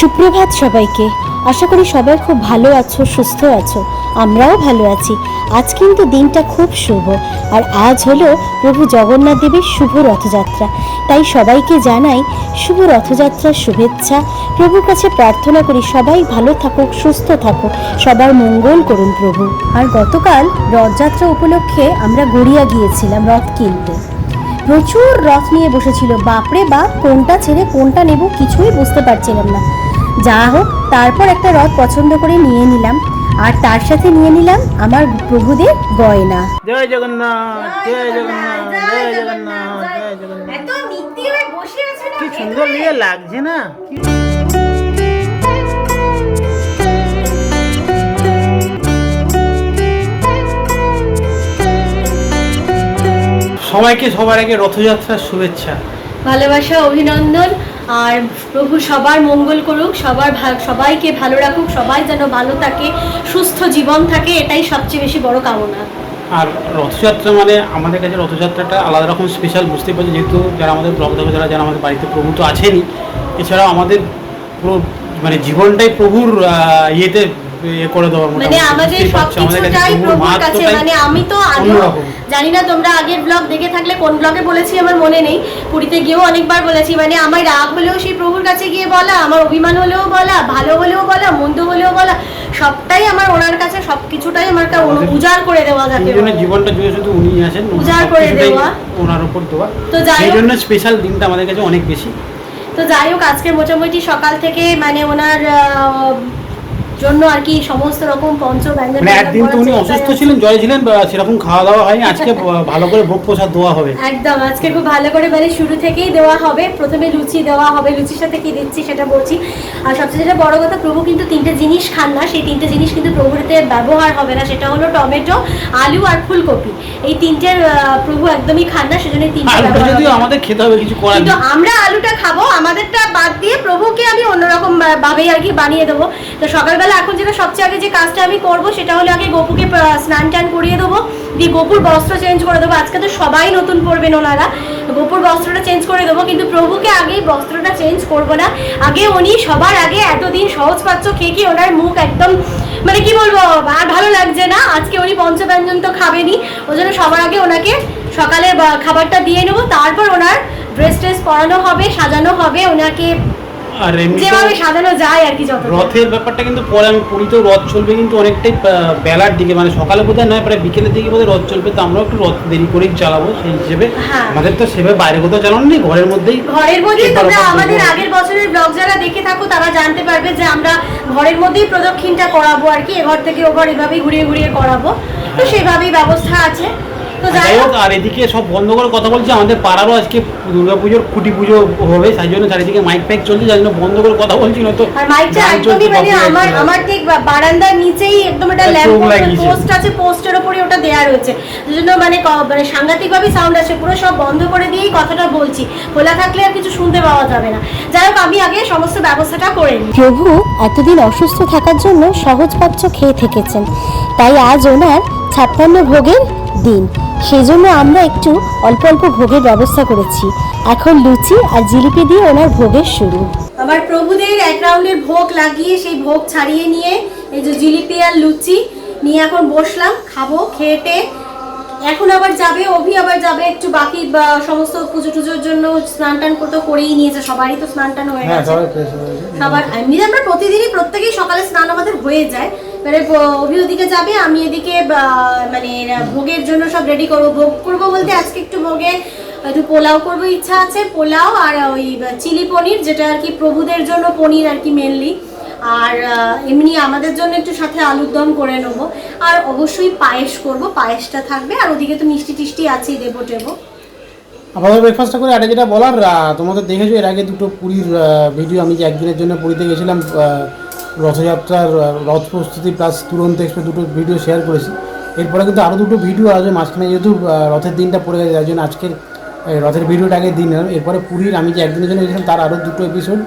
সুপ্রভাত সবাইকে। আশা করি সবাই খুব ভালো আছো, সুস্থ আছো। আমরাও ভালো আছি। আজ কিন্তু দিনটা খুব শুভ। আর আজ হলো প্রভু জগন্নাথ দেবের শুভ রথযাত্রা। তাই সবাইকে জানাই শুভ রথযাত্রার শুভেচ্ছা। প্রভুর কাছে প্রার্থনা করি সবাই ভালো থাকুক, সুস্থ থাকুক। সবার মঙ্গল করুন প্রভু। আর গতকাল রথযাত্রা উপলক্ষে আমরা গড়িয়া গিয়েছিলাম রথ কিনতে। প্রচুর রথ নিয়ে বসেছিল। বাপরে বাপ, কোনটা ছেড়ে কোনটা নেব কিছুই বুঝতে পারছিলাম না। যা হোক তারপর একটা রথ পছন্দ করে নিয়ে নিলাম। আর তার সাথে নিয়ে নিলাম আমার প্রভুদের গয়না। জয় জগন্নাথ জয় জগন্নাথ জয় জগন্নাথ জয় জগন্নাথ। এত নীতি বসে আছে না কি সুন্দর লিয়ে লাগছে না? সবাইকে সবার আগে রথযাত্রার শুভেচ্ছা। ভালোবাসা অভিনন্দন। আর প্রভু সবার মঙ্গল করুক, সবার সবাইকে ভালো রাখুক, সবাই যেন ভালো থাকে, সুস্থ জীবন থাকে, এটাই সবচেয়ে বেশি বড় কামনা। আর রথযাত্রা মানে আমাদের কাছে রথযাত্রাটা আলাদা রকম স্পেশাল বুঝতে পারছি, যেহেতু যারা আমাদের ব্লগ দেখো যারা যারা আমাদের বাড়িতে প্রভু তো আছেনই, এছাড়াও আমাদের পুরো মানে জীবনটাই প্রভুর ইয়েতে ইয়ে করে দেওয়ার মানে আমাদের সবকিছুটাই প্রভুর কাছে মানে আমি তো আগে জানি না তোমরা আগের ব্লগ দেখে থাকলে কোন ব্লগে বলেছি আমার মনে নেই। পুরীতে গিয়েও অনেকবার বলেছি মানে আমার রাগ হলেও সেই প্রভুর কাছে গিয়ে বলা আমার অভিমান হলেও বলা ভালো হলেও বলা মন্দ হলেও বলা সবটাই আমার ওনার কাছে সবকিছুটাই আমার কা- উজাড় করে দেওয়া সেই জীবনটা জুড়ে শুধু উনি উজাড় করে দেওয়া। ওনার উপর দেওয়া। তো যাই হোক- জন্য স্পেশাল দিনটা আমাদের কাছে অনেক বেশি। তো যাই হোক আজকে মোটামুটি সকাল থেকে মানে ওনার জন্য আর কি সমস্ত রকম পঞ্চ ব্যঞ্জন মানে একদিন তো উনি অসুস্থ ছিলেন জ্বরে ছিলেন সেরকম খাওয়া দাওয়া হয়নি আজকে ভালো করে ভোগ প্রসাদ দেওয়া হবে। একদম আজকে খুব ভালো করে মানে শুরু থেকেই দেওয়া হবে প্রথমে লুচি দেওয়া হবে লুচির সাথে কি দিচ্ছি সেটা বলছি। আর সবচেয়ে যেটা বড় কথা প্রভু কিন্তু তিনটে জিনিস খান না সেই তিনটে জিনিস কিন্তু প্রভুতে ব্যবহার হবে না সেটা হলো টমেটো আলু আর ফুলকপি। এই তিনটের প্রভু একদমই খান না সেজন্য তিনটে যদিও আমাদের খেতে হবে কিছু করার কিন্তু আমরা আলুটা খাব আমাদেরটা বাদ দিয়ে প্রভুকে আমি অন্যরকম ভাবেই আর কি বানিয়ে দেবো। তো সকালবেলা এখন যেটা সবচেয়ে আগে যে কাজটা আমি করব, সেটা হলো আগে গোপুকে স্নান টান করিয়ে দেবো। দিয়ে গোপুর বস্ত্র চেঞ্জ করে দেবো। আজকে তো সবাই নতুন পরবেন ওনারা গোপুর বস্ত্রটা চেঞ্জ করে দেবো, কিন্তু প্রভুকে আগেই বস্ত্রটা চেঞ্জ করব না। আগে উনি সবার আগে এতদিন সহজ পাচ্ছ খেয়ে খেয়ে ওনার মুখ একদম মানে কি বলব, আর ভালো লাগছে না। আজকে উনি পঞ্চব্যঞ্জন তো খাবেনি। ওই জন্য সবার আগে ওনাকে সকালে খাবারটা দিয়ে নেব। তারপর ওনার ড্রেস ট্রেস পরানো হবে, সাজানো হবে। ওনাকে আর এমনি যেভাবে সাজানো যায় আর কি যত রথের ব্যাপারটা কিন্তু পরে আমি পুরীতেও রথ চলবে কিন্তু অনেকটাই বেলার দিকে। মানে সকালে বোধহয় নয় প্রায় বিকেলের দিকে বোধহয় রথ চলবে তো আমরাও একটু রথ দেরি করেই চালাবো সেই হিসেবে। হ্যাঁ। আমাদের তো সেভাবে বাইরে কোথাও চালানো নেই ঘরের মধ্যেই ঘরের মধ্যেই তোমরা আমাদের আগের বছরের ব্লগ যারা দেখে থাকো তারা জানতে পারবে যে আমরা ঘরের মধ্যেই প্রদক্ষিণটা করাবো আর কি এঘর থেকে ওঘর এভাবেই ঘুরিয়ে ঘুরিয়ে করাবো। তো সেভাবেই ব্যবস্থা আছে। তো যাই হোক আর এদিকে সব বন্ধ করে কথা বলছি আমাদের পাড়ারও আজকে দুর্গাপুজোর খুঁটি পুজো হবে তাই জন্য চারিদিকে মাইক ফাইক চলছে যার জন্য বন্ধ করে কথা বলছি একদমই চলছে, মানে আমার আমার ঠিক বারান্দার নিচেই একদম একটা ল্যাম্প পোস্ট আছে পোস্টের উপরে ওটা দেয়া রয়েছে। জন্য মানে মানে সাংঘাতিক ভাবে সাউন্ড আসে পুরো সব বন্ধ করে দিয়েই কথাটা বলছি। খোলা থাকলে আর কিছু শুনতে পাওয়া যাবে না। যাই হোক আমি আগে সমস্ত ব্যবস্থাটা করে নিই। প্রভু এতদিন অসুস্থ থাকার জন্য সহজপাচ্য খেয়ে থেকেছেন। তাই আজ ওনার ছাপ্পান্ন ভোগের দিন। সেজন্য আমরা একটু অল্প অল্প ভোগের ব্যবস্থা করেছি। এখন লুচি আর জিলিপি দিয়ে ওনার ভোগের শুরু। আমার প্রভুদের এক রাউন্ডের ভোগ লাগিয়ে সেই ভোগ ছাড়িয়ে নিয়ে এই যে জিলিপি আর লুচি নিয়ে এখন বসলাম খাব খেটে এখন আবার যাবে অভি আবার যাবে একটু বাকি বা সমস্ত পুজো টুজোর জন্য স্নান টান করতে করেই নিয়েছে সবারই তো স্নান টান হয়ে হ্যাঁ হয়ে গেছে। সবার এমনি আমরা প্রতিদিনই প্রত্যেকেই সকালে স্নান আমাদের হয়ে যায়। মানে অভি ওদিকে যাবে, আমি এদিকে মানে ভোগের জন্য সব রেডি করব। ভোগ করব বলতে আজকে একটু ভোগে, একটু পোলাও করব, ইচ্ছা আছে, পোলাও আর ওই চিলি পনির, যেটা আর কি প্রভুদের জন্য পনির আর কি মেনলি আর এমনি আমাদের জন্য একটু সাথে আলুর দম করে নেব। আর অবশ্যই পায়েস করব, পায়েসটা থাকবে। আর ওদিকে তো মিষ্টি টিষ্টি আছেই, দেবো টেবো। আপাতত ব্রেকফাস্টটা করে আরে যেটা বলার তোমাদের দেখেছ, এর আগে দুটো পুরীর ভিডিও আমি যে একদিনের জন্য পুরীতে গেছিলাম রথযাত্রার রথ প্রস্তুতি প্লাস তুরন্ত এক্সপ্রেস দুটো ভিডিও শেয়ার করেছি। এরপরে কিন্তু আরও দুটো ভিডিও আসবে মাঝখানে যেহেতু রথের দিনটা পড়ে গেছে তাই জন্য আজকের রথের ভিডিওটা আগে দিন। এরপরে পুরীর, আমি যে একদিনের জন্য গেছিলাম, তার আরও দুটো এপিসোড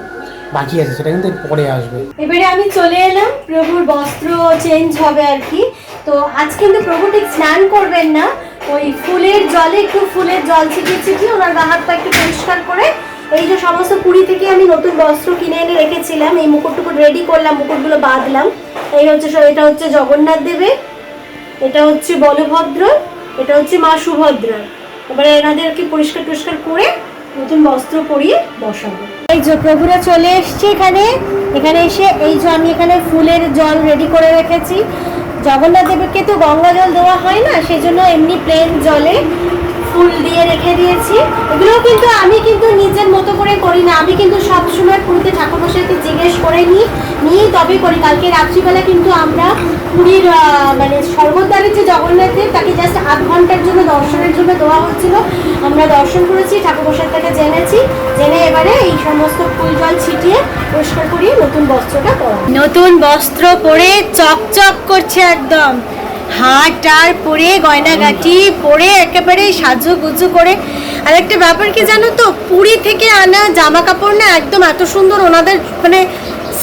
বাকি আছে, সেটা কিন্তু পরে আসবে। এবারে আমি চলে এলাম, প্রভুর বস্ত্র চেঞ্জ হবে আর কি। তো আজ কিন্তু প্রভু ঠিক স্নান করবেন না, ওই ফুলের জলে, একটু ফুলের জল ছিটিয়ে ছিটিয়ে ওনার গা হাত পা একটু পরিষ্কার করে এই যে সমস্ত পুরী থেকে আমি নতুন বস্ত্র কিনে এনে রেখেছিলাম, এই মুকুট টুকুট রেডি করলাম, মুকুটগুলো বাঁধলাম। এই হচ্ছে এটা হচ্ছে জগন্নাথ দেবের এটা হচ্ছে বলভদ্র, এটা হচ্ছে মা সুভদ্রা। এবারে এনাদেরকে পরিষ্কার টরিষ্কার করে নতুন বস্ত্র পরিয়ে বসাবো। এই যে প্রভুরা চলে এসছে এখানে। এখানে এসে এই যে আমি এখানে ফুলের জল রেডি করে রেখেছি। জগন্নাথ দেবকে তো গঙ্গা জল দেওয়া হয় না, সেজন্য এমনি প্লেন জলে ফুল দিয়ে রেখে দিয়েছি। এগুলো কিন্তু আমি কিন্তু নিজের মতো করে করি না। আমি কিন্তু সবসময় পুরীতে ঠাকুর মশাইকে জিজ্ঞেস করে নিই, নিয়েই তবে করি। কালকে রাত্রিবেলা কিন্তু আমরা পুরীর মানে সর্বদ্বারের যে জগন্নাথের, তাকে জাস্ট আধ ঘণ্টার জন্য দর্শনের জন্য দেওয়া হচ্ছিল। আমরা দর্শন করেছি ঠাকুর মশাই থেকে জেনেছি। জেনে এবারে এই সমস্ত ফুল জল ছিটিয়ে পরিষ্কার করিয়ে নতুন বস্ত্রটা পরা নতুন বস্ত্র পরে চকচক করছে একদম। হাট আর পরে, গয়নাগাটি পরে একেবারে সাজু গুজু করে। আর একটা ব্যাপার কি জানো তো? পুরী থেকে আনা জামা কাপড় না একদম এত সুন্দর ওনাদের মানে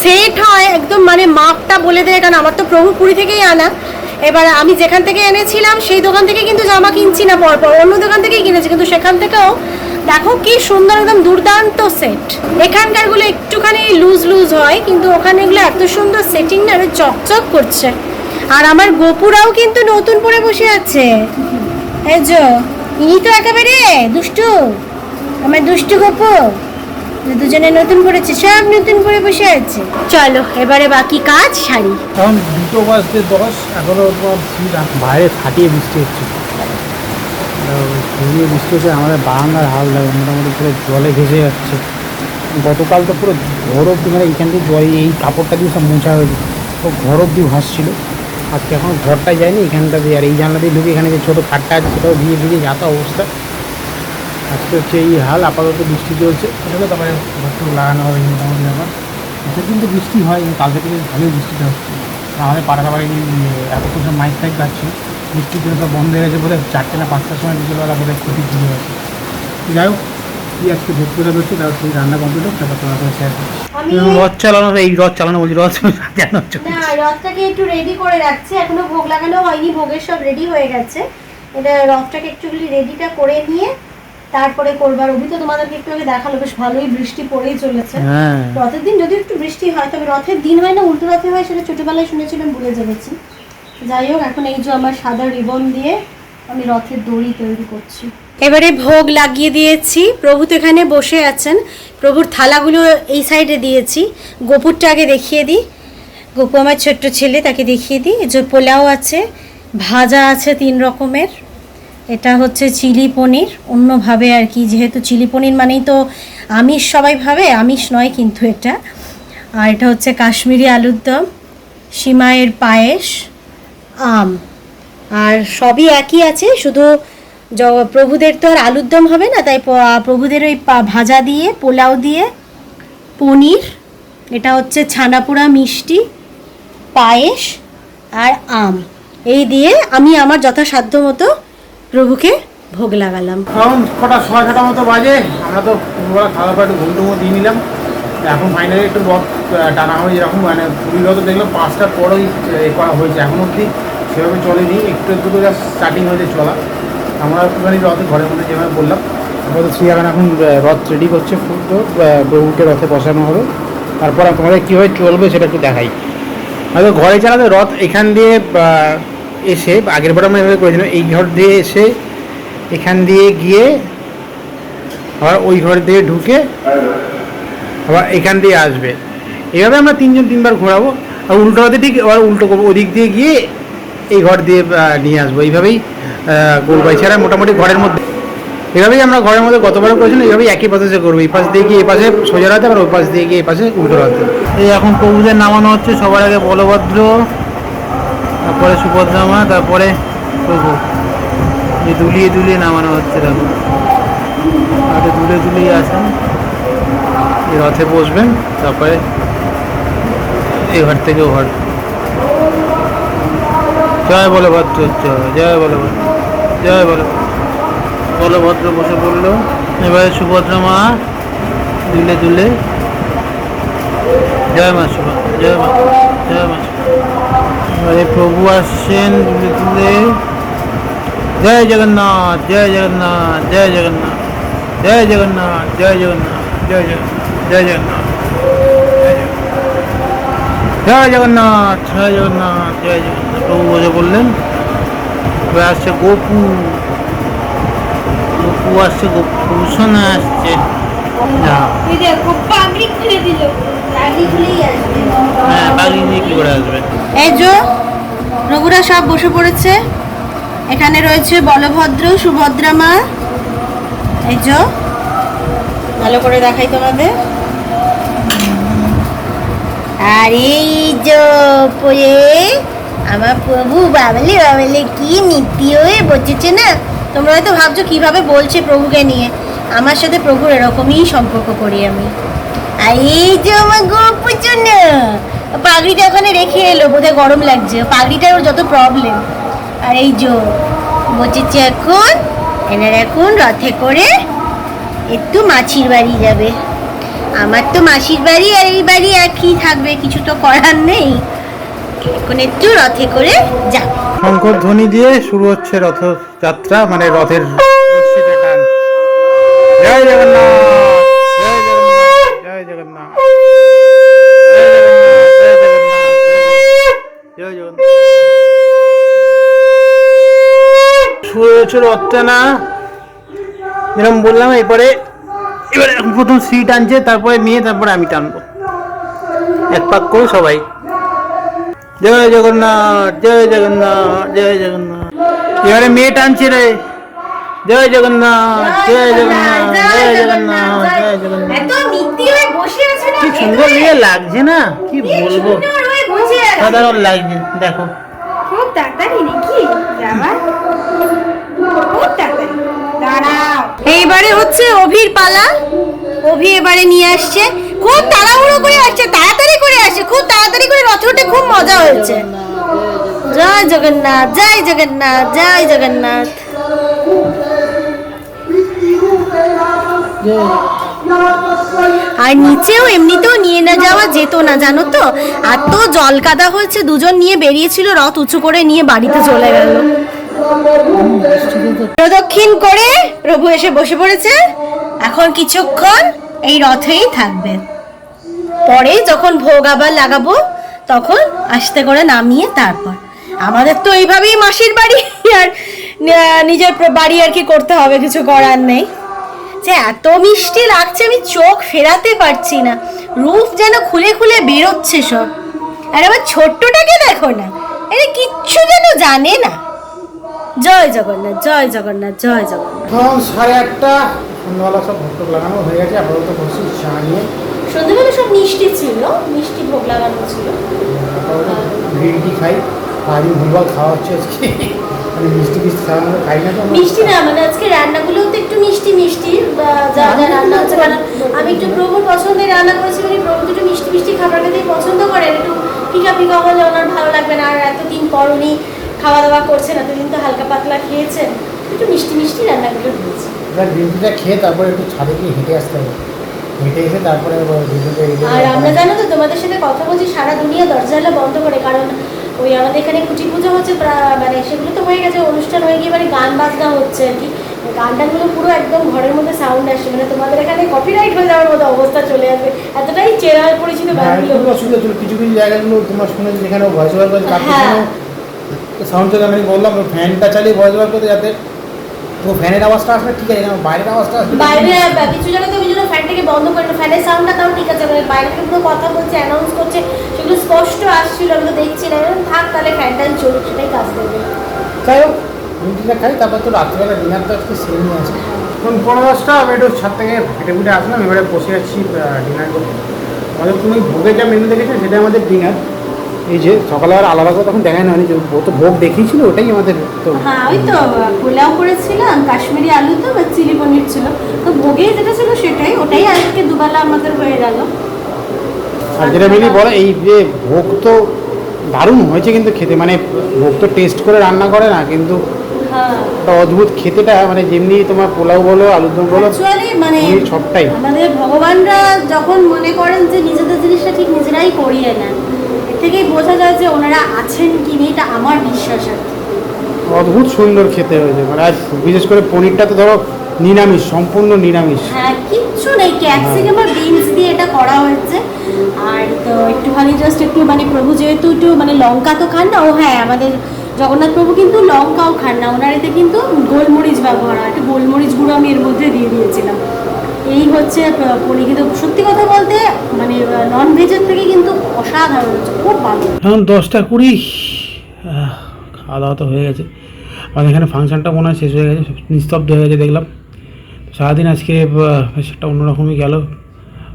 সেট হয়, একদম মানে মাপটা বলে দেয়, কারণ আমার তো প্রভু পুরী থেকেই আনা। এবার আমি যেখান থেকে এনেছিলাম, সেই দোকান থেকে কিন্তু জামা কিনছি না পরপর, অন্য দোকান থেকেই কিনেছি। কিন্তু সেখান থেকেও দেখো কি সুন্দর একদম দুর্দান্ত সেট এখানকারগুলো একটুখানি লুজ লুজ হয়, কিন্তু ওখানে এগুলো এত সুন্দর সেটিং না চকচক করছে। আর আমার গোপুরাও কিন্তু নতুন পরে বসে আছে। এই যে ইনি তো একেবারে দুষ্টু। আমার দুষ্টু গোপু। দুজনে নতুন পড়েছে সব নতুন করে বসে আছে। চলো এবারে বাকি কাজ সারি। এখন দুটো বাজতে দশ এখনও আ- বাইরে ফাটিয়ে বৃষ্টি হচ্ছে। ফুরিয়ে বৃষ্টি হচ্ছে আমাদের বারান্দার হাল লাগে মোটামুটি পুরো জলে ভেসে যাচ্ছে। গতকাল তো পুরো ঘর অব্দি মানে এইখান থেকে জল এই কাপড়টা দিয়ে সব মোছা হয়েছে। তো ঘর অব্দি ভাসছিল। আজকে এখন ঘরটাই যায়নি এখানটা দিয়ে আর এই জানলা দিয়ে ঢুকে এখানে যে ছোটো খাটটা আছে সেটাও ভিজে ভিজে যাতা অবস্থা। আজকে হচ্ছে এই হাল আপাতত বৃষ্টি চলছে। আসলে তারপরে ঘরটু লাগানো হবে মোটামুটি ব্যাপার। এটা কিন্তু বৃষ্টি হয় কালকে থেকে ভালোই বৃষ্টিটা হচ্ছে। আমাদের পাড়ার বাড়ি এত কিছু মাইক টাইক পাচ্ছি বৃষ্টির জন্য সব বন্ধ হয়ে গেছে বলে চারটে না পাঁচটার সময় বিকেলবেলা বোধহয় ক্ষতি হয়েছে। যাই হোক কি আজকে ভোগ করে তারপর সেই রান্না কমপ্লিট হোক তারপর তোমার সাথে শেয়ার করছি রথ চালানো এই রথ চালানো বলছি রথ সাজানো হচ্ছে না রথটাকে একটু রেডি করে রাখছি। এখনও ভোগ লাগানো হয়নি ভোগের সব রেডি হয়ে গেছে। এটা রথটাকে একটুখানি রেডিটা করে নিয়ে তারপরে করবার অভি তো তোমাদেরকে একটু আগে দেখাল বেশ ভালোই বৃষ্টি পড়েই চলেছে। হ্যাঁ। রথের দিন যদি একটু বৃষ্টি হয় তবে রথের দিন হয় না উল্টো রথে হয় সেটা ছোটবেলায় শুনেছিলাম ভুলে যাবেছি যাই হোক এখন এই যে আমার সাদা রিবন দিয়ে আমি রথের দড়ি তৈরি করছি। এবারে ভোগ লাগিয়ে দিয়েছি। প্রভু তো এখানে বসে আছেন। প্রভুর থালাগুলো এই সাইডে দিয়েছি। গোপুরটা আগে দেখিয়ে দিই। গোপু আমার ছোট্ট ছেলে, তাকে দেখিয়ে দিই। যে পোলাও আছে, ভাজা আছে তিন রকমের। এটা হচ্ছে চিলি পনির। অন্যভাবে আর কি, যেহেতু চিলি পনির মানেই তো আমিষ, সবাই ভাবে আমিষ নয় কিন্তু এটা। আর এটা হচ্ছে কাশ্মীরি আলুর দম, সিমাইয়ের পায়েস, আম। আর সবই একই আছে, শুধু প্রভুদের তো আর আলুর দম হবে না, তাই প্রভুদের ওই ভাজা দিয়ে, পোলাও দিয়ে, পনির, এটা হচ্ছে ছানাপোড়া মিষ্টি, পায়েস আর আম। এই দিয়ে আমি আমার যথাসাধ্য মতো প্রভুকে ভোগ লাগালাম। এখন কটা ছয় ছটা মতো বাজে। আমরা তো খাওয়া দাওয়া একটু ঘুম টুমো দিয়ে নিলাম। এখন ফাইনালি একটু রথ টানা হয় যেরকম মানে পুরী রথ দেখলাম, পাঁচটার পরেই, এ, করা হয়েছে। এখন অবধি সেভাবে চলেনি। একটু একটু করে স্টার্টিং হয়েছে চলা। আমরা একটুখানি রথে, ঘরের মধ্যে যেভাবে বললাম। আপাতত শ্রীয়াগান এখন রথ রেডি করছে ফুল তো প্রভুকে রথে বসানো হবে। তারপর তোমাদের কীভাবে চলবে সেটা একটু দেখাই। হয়তো ঘরে চালাতে রথ এখান দিয়ে এসে, আগের বার আমরা এভাবে করেছিলাম, এই ঘর দিয়ে এসে এখান দিয়ে গিয়ে আবার ওই ঘর দিয়ে ঢুকে আবার এখান দিয়ে আসবে। এইভাবে আমরা তিনজন তিনবার ঘোরাবো। আর উল্টো ঠিক আবার উল্টো করব। ওদিক দিয়ে গিয়ে এই ঘর দিয়ে নিয়ে আসব। এইভাবেই গোলবাই ছাড়া মোটামুটি ঘরের মধ্যে, এভাবেই আমরা ঘরের মধ্যে গতবারও করেছিলাম এইভাবেই একই প্রসেসে করব। এই পাশ দিয়ে গিয়ে, এই পাশে সোজা রাতে, আবার ওই পাশ দিয়ে গিয়ে এই পাশে উল্টো রাতে। এই এখন প্রভুদের নামানো হচ্ছে, সবার আগে বলভদ্র, তারপরে সুভদ্রা মা তারপরে প্রভু। এই দুলিয়ে দুলিয়ে নামানো হচ্ছে দেখো। আগে দুলে দুলিয়ে আসেন। এই রথে বসবেন, তারপরে এই ঘর থেকে ঘর। জয় বলভদ্র জয় জয় বলভদ্র জয় বলভদ্র বলভদ্র বসে পড়ল এবারে সুভদ্রা মা দুলে দুলে জয় মা সুভদ্রা জয় মা জয় মা এবারে প্রভু আসছেন দুলে দুলে জয় জগন্নাথ জয় জগন্নাথ জয় জগন্নাথ জয় জগন্নাথ জয় জগন্নাথ জয় জগন্নাথ জয় জগন্নাথ জয় জগন্নাথ জয় জগন্নাথ জয় জগন্নাথ বললেন এবার আসছে গোপু। গোপু আসছে গোপু সোনা আসছে। এই হ্যাঁ যে রঘুরা সব বসে পড়েছে। এখানে রয়েছে বলভদ্র সুভদ্রা মা। এই যে ভালো করে দেখাই তোমাদের। আর এই যে আমার প্রভু, বাবলে বাবলে, কি নীতি হয়ে বসেছে না? তোমরা হয়তো ভাবছ, কীভাবে বলছে প্রভুকে নিয়ে? আমার সাথে প্রভুর এরকমই সম্পর্ক করি আমি। আর এই যে আমার গপু পাগড়িটা ওখানে রেখে এলো, বোধহয় গরম লাগছে। পাগড়িটার ওর যত প্রবলেম আর এই যে বসেছে এখন, এনার এখন রথে করে একটু মাছির বাড়ি যাবে। আমার তো মাসির বাড়ি আর এই বাড়ি একই থাকবে, কিছু তো করার নেই। এখন একটু রথে করে যাবে শঙ্কর ধ্বনি দিয়ে শুরু হচ্ছে রথযাত্রা মানে রথের। জয় জগন্নাথ শুরু হয়েছে রথ যেরকম বললাম, এরপরে এবারে প্রথম শ্রী টানছে, তারপরে মেয়ে তারপরে আমি টানবো। এক পাক করে সবাই। জয় জগন্নাথ জয় জগন্নাথ জয় জগন্নাথ। এবারে মেয়ে টানছে রে। জয় জগন্নাথ জয় জগন্নাথ জয় জগন্নাথ জয় জগন্নাথ। এত নীতি বসে আছে না কি সুন্দর মেয়ে লাগছে না? কি বলব? সাধারণ লাগছে দেখো। খুব তাড়াতাড়ি নাকি? খুব তাড়াতাড়ি। দাঁড়াও। এইবারে হচ্ছে অভির পালা। অভি এবারে নিয়ে আসছে। খুব তাড়াহুড়ো করে আসছে, তাড়াতাড়ি করে আসছে, খুব তাড়াতাড়ি করে রথে উঠে খুব মজা হয়েছে। জয় জগন্নাথ জয় জগন্নাথ জয় জগন্নাথ। আর নিচেও এমনিতেও নিয়ে না যাওয়া যেত না, জানো তো? এত জল কাদা হয়েছে, দুজন নিয়ে বেরিয়েছিল রথ উঁচু করে নিয়ে বাড়িতে চলে গেল। প্রদক্ষিণ করে প্রভু এসে বসে পড়েছে। এখন কিছুক্ষণ এই রথেই থাকবে। পরে যখন ভোগ আবার লাগাবো, তখন আস্তে করে নামিয়ে তারপর। আমাদের তো এইভাবেই মাসির বাড়ি আর নিজের বাড়ি আর কি করতে হবে, কিছু করার নেই। যে এত মিষ্টি লাগছে, আমি চোখ ফেরাতে পারছি না। রূপ যেন খুলে খুলে বেরোচ্ছে সব। আর আমার ছোট্টটাকে দেখো না এটা কিচ্ছু যেন জানে না। জয় জগন্নাথ জয় জগন্নাথ জয় জগন্নাথ। এখন সাড়ে আটটা সন্ধ্যাবেলা সব ভক্ত লাগানো হয়ে গেছে আপাতত বসি চা নিয়ে। সন্ধ্যেবেলা সব মিষ্টি ছিল মিষ্টি ভোগ লাগানো ছিল। গ্রিন টি খাই আমি ভুলভাল খাওয়া হচ্ছে আজকে। আমি মিষ্টি মিষ্টি সাধারণত খাই না তো মিষ্টি না মানে আজকে রান্নাগুলো তো একটু মিষ্টি মিষ্টি যা যা রান্না হচ্ছে কারণ আমি একটু প্রভুর পছন্দের রান্না করেছি মানে প্রভু একটু মিষ্টি মিষ্টি খাবার খেতেই পছন্দ করেন একটু ফিকা ফিকা হলে ওনার ভালো লাগবে না আর এতদিন পর উনি খাওয়া দাওয়া করছেন এতদিন তো হালকা পাতলা খেয়েছেন একটু মিষ্টি মিষ্টি রান্নাগুলো দিয়েছি। এবার গ্রিন খেয়ে তারপরে একটু ছাদে গিয়ে হেঁটে আসতে হবে। হেঁটে এসে তারপরে আর আমরা জানো তো তোমাদের সাথে কথা বলছি সারা দুনিয়া বন্ধ করে কারণ ওই আমাদের এখানে কুটি পুজো হচ্ছে মানে সেগুলো তো হয়ে গেছে অনুষ্ঠান হয়ে গিয়ে মানে গান বাজনা হচ্ছে আর কি। গান টানগুলো পুরো একদম ঘরের মধ্যে সাউন্ড আসছে মানে তোমাদের এখানে কপিরাইট হয়ে যাওয়ার মতো অবস্থা চলে আসবে। এতটাই চেনা পরিচিত গানগুলো অসুবিধা কিছু কিছু জায়গাগুলো তোমার শুনে যেখানে ভয়েস ওভার করে হ্যাঁ। সাউন্ড থেকে আমি বললাম ফ্যানটা চালিয়ে ভয়েস ওভার করতে যাতে তো ফ্যানের আওয়াজটা আসলে ঠিক আছে কারণ বাইরের আওয়াজটা আসলে বাইরে কিছু জায়গাতে ওই জন্য ফ্যানটাকে বন্ধ করে ফ্যানের সাউন্ডটা তাও ঠিক আছে মানে বাইরে থেকে পুরো কথা বলছে অ্যানাউন্স করছে সেগুলো স্পষ্ট আসছিল আমি তো দেখছি না। থাক তাহলে ফ্যানটাই চলুক সেটাই কাজ দেবে যাই হোক রুটিটা খাই তারপর তো রাত্রিবেলা ডিনার তো আজকে সেমই আছে। এখন পনেরো দশটা আমি একটু ছাদ থেকে হেঁটে ফুটে আসলাম এবারে বসে আছি ডিনার করতে। আমাদের তুমি ভোগের যা মেনু দেখেছ সেটাই আমাদের ডিনার এই যে সকালবেলা আলাদা করে তখন দেখায় না যে ও তো ভোগ দেখিয়েছিল ওটাই আমাদের তো হ্যাঁ ওই তো পোলাও করেছিলাম কাশ্মীরি আলু তো বা চিলি পনির ছিল। তো ভোগে যেটা ছিল সেটাই ওটাই আজকে দুবেলা আমাদের হয়ে গেল। আর যেটা মিলি বলে এই যে ভোগ তো দারুণ হয়েছে কিন্তু খেতে মানে ভোগ তো টেস্ট করে রান্না করে না কিন্তু হ্যাঁ। একটা অদ্ভুত খেতেটা মানে যেমনি তোমার পোলাও বলো আলুর দম বলো মানে সবটাই আমাদের ভগবানরা যখন মনে করেন যে নিজেদের জিনিসটা ঠিক নিজেরাই করিয়ে নেন থেকেই বোঝা যায় যে ওনারা আছেন কি নেই এটা আমার বিশ্বাস আর কি। অদ্ভুত সুন্দর খেতে হয়েছে মানে আর বিশেষ করে পনিরটা তো ধরো নিরামিষ সম্পূর্ণ নিরামিষ। হ্যাঁ কিচ্ছু নেই ক্যাপসিকাম আর বিনস দিয়ে এটা করা হয়েছে। আর তো একটুখানি জাস্ট একটু মানে প্রভু যেহেতু একটু মানে লঙ্কা তো খান না ও হ্যাঁ আমাদের জগন্নাথ প্রভু কিন্তু লঙ্কাও খান না। ওনার এতে কিন্তু গোলমরিচ ব্যবহার হয় একটু গোলমরিচ গুঁড়ো আমি এর মধ্যে দিয়ে দিয়েছিলাম। এই হচ্ছে পনির সত্যি কথা বলতে মানে নন ভেজের থেকে কিন্তু অসাধারণ হচ্ছে, খুব ভালো। এখন দশটা কুড়ি খাওয়া দাওয়া তো হয়ে গেছে। আমাদের এখানে ফাংশনটা মনে হয় শেষ হয়ে গেছে, নিস্তব্ধ হয়ে গেছে দেখলাম। সারাদিন আজকে বেশ একটা অন্যরকমই গেল।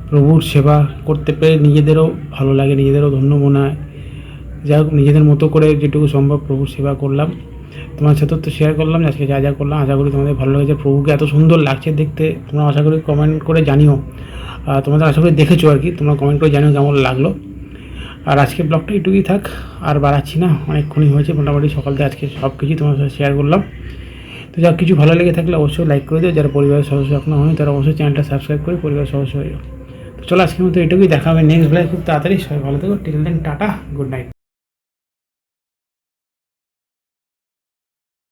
প্রভুর সেবা করতে পেরে নিজেদেরও ভালো লাগে, নিজেদেরও ধন্য মনে হয়। যাই হোক, নিজেদের মতো করে যেটুকু সম্ভব প্রভুর সেবা করলাম। তোমার সাথে তো শেয়ার করলাম, আজকে যা যা করলাম, আশা করি তোমাদের ভালো লেগেছে। প্রভুকে এত সুন্দর লাগছে দেখতে, তোমরা আশা করি কমেন্ট করে জানিও। তোমাদের আশা করি দেখেছ আর কি, তোমরা কমেন্ট করে জানিও কেমন লাগল। আর আজকে ব্লগটা এইটুকুই থাক, আর বাড়াচ্ছি না, অনেকক্ষণই হয়েছে, মোটামুটি সকাল থেকে আজকে সব কিছুই তোমার সাথে শেয়ার করলাম। তো যা কিছু ভালো লেগে থাকলে অবশ্যই লাইক করে দিও, যারা পরিবারের সদস্য এখনও হয় তারা অবশ্যই চ্যানেলটা সাবস্ক্রাইব করে পরিবারের সদস্য হয়ে তো চলো আজকের মতো এটুকুই দেখা হবে নেক্সট ব্লগে খুব তাড়াতাড়ি, সবাই ভালো থেকো till then tata good night